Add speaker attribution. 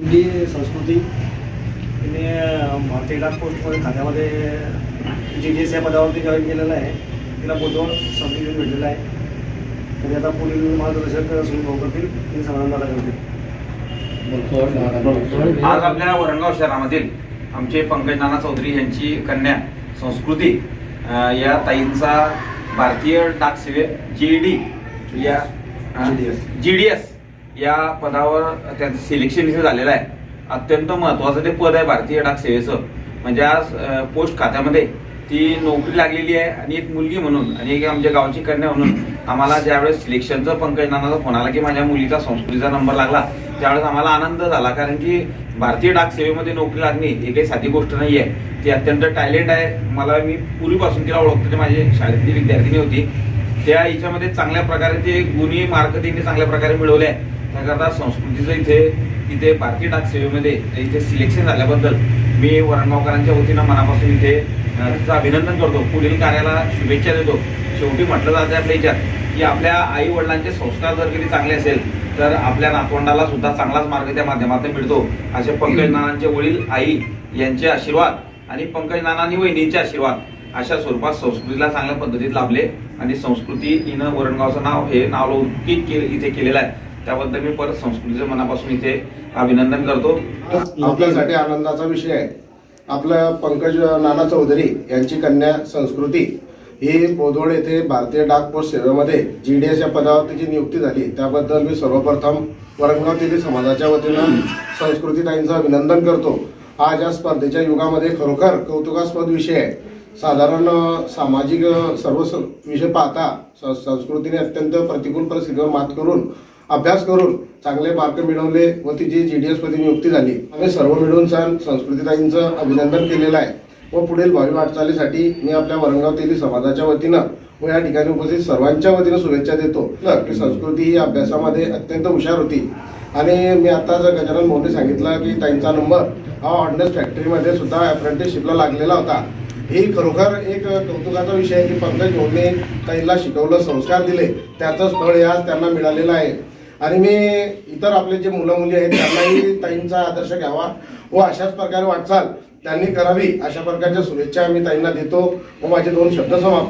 Speaker 1: हिंदी संस्कृती तिने भारतीय डाक पोस्टमध्ये खात्यामध्ये जी डी एस या पदावरती जॉईन केलेलं आहे. तिला बोधवड सर्टिफिकेट भेटलेलं आहे. तरी आता पुढील मार्गदर्शक सुनील भाऊ करतील आणि समाधान करतील
Speaker 2: आज आपल्या वरणगाव शहरामधील आमचे पंकज नाना चौधरी यांची कन्या संस्कृती या ताईंचा भारतीय डाक सेवे जी डी या. जी डी एस या पदावर त्यांचं सिलेक्शन इथे झालेलं आहे. अत्यंत महत्वाचं ते पद आहे भारतीय डाक सेवेचं. म्हणजे आज पोस्ट खात्यामध्ये ती नोकरी लागलेली आहे आणि एक मुलगी म्हणून आणि एक आमच्या गावची कन्या म्हणून आम्हाला ज्यावेळेस सिलेक्शनचं पंकज नानाचा फोन आला की माझ्या मुलीचा संस्कृतीचा नंबर लागला त्यावेळेस आम्हाला आनंद झाला. कारण की भारतीय डाक सेवेमध्ये नोकरी लागणे ही काही साधी गोष्ट नाही आहे. ती अत्यंत टॅलेंट आहे. मला मी पूर्वीपासून तिला ओळखतो. ती माझी शाळेतली विद्यार्थिनी होती. त्या हिच्यामध्ये चांगल्या प्रकारे ते गुणी मार्क तिने चांगल्या प्रकारे मिळवले आहे. त्याकरता संस्कृतीचं इथे इथे भारतीय डाक सेवेमध्ये इथे सिलेक्शन झाल्याबद्दल मी वरणगावकरांच्या वतीनं मनापासून इथे तिचं अभिनंदन करतो. पुढील कार्याला शुभेच्छा देतो. शेवटी म्हटलं जातं आपल्या याच्यात की आपल्या आई वडिलांचे संस्कार जर कधी चांगले असेल तर आपल्या नातवंडाला सुद्धा चांगलाच मार्ग त्या माध्यमातून मिळतो. असे पंकज नानांचे वडील आई यांचे आशीर्वाद आणि पंकज नानांनी वहिनींचे आशीर्वाद अशा स्वरूपात संस्कृतीला चांगल्या पद्धतीत लाभले आणि संस्कृती हिनं वरणगावचं नाव हे नाव लौकिक के- इथे केलेलं आहे. त्याबद्दल मी परत संस्कृतीचं मनापासून इथे अभिनंदन करतो.
Speaker 3: आपल्यासाठी आनंदाचा विषय आहे. आपलं पंकज नाना चौधरी यांची कन्या संस्कृती ही बोदवड येथे भारतीय डाक पोस्ट सेवेमध्ये जी डी एस या पदावर तिची नियुक्ती झाली त्याबद्दल मी सर्वप्रथम वरंगाव तेथील समाजाच्या वतीनं संस्कृतीताईंचं अभिनंदन करतो. आज या स्पर्धेच्या युगामध्ये खरोखर कौतुकास्पद विषय आहे. साधारण सामाजिक सर्व विषय पाहता संस्कृतीने अत्यंत प्रतिकूल परिस्थितीवर मात करून अभ्यास करून चांगले मार्क मिळवले व तिची जी डी एसमध्ये नियुक्ती झाली. आम्ही सर्व मिळून सण संस्कृतीताईंचं अभिनंदन केलेलं आहे. व पुढील भावी वाटचालीसाठी मी आपल्या वरंगावतील तेली समाजाच्या वतीनं व या ठिकाणी उपस्थित सर्वांच्या वतीनं शुभेच्छा देतो. की संस्कृती ही अभ्यासामध्ये अत्यंत हुशार होती. आणि मी आता जर गजानन मोठे सांगितलं की ताईंचा नंबर हा ऑर्डनेस फॅक्टरीमध्ये सुद्धा अप्रेंटिसशिपला लागलेला होता. ही खरोखर एक कौतुकाचा विषय आहे की पंकज मोडने त्यांना शिकवलं संस्कार दिले. त्याचं स्थळ आज त्यांना मिळालेलं आहे. आणि मी इतर आपले जे मुलं मुली आहेत त्यांनाही ताईंचा आदर्श घ्यावा व अशाच प्रकारे वाटचाल त्यांनी करावी अशा प्रकारच्या शुभेच्छा मी ताईंना देतो व माझे दोन शब्द समाप्त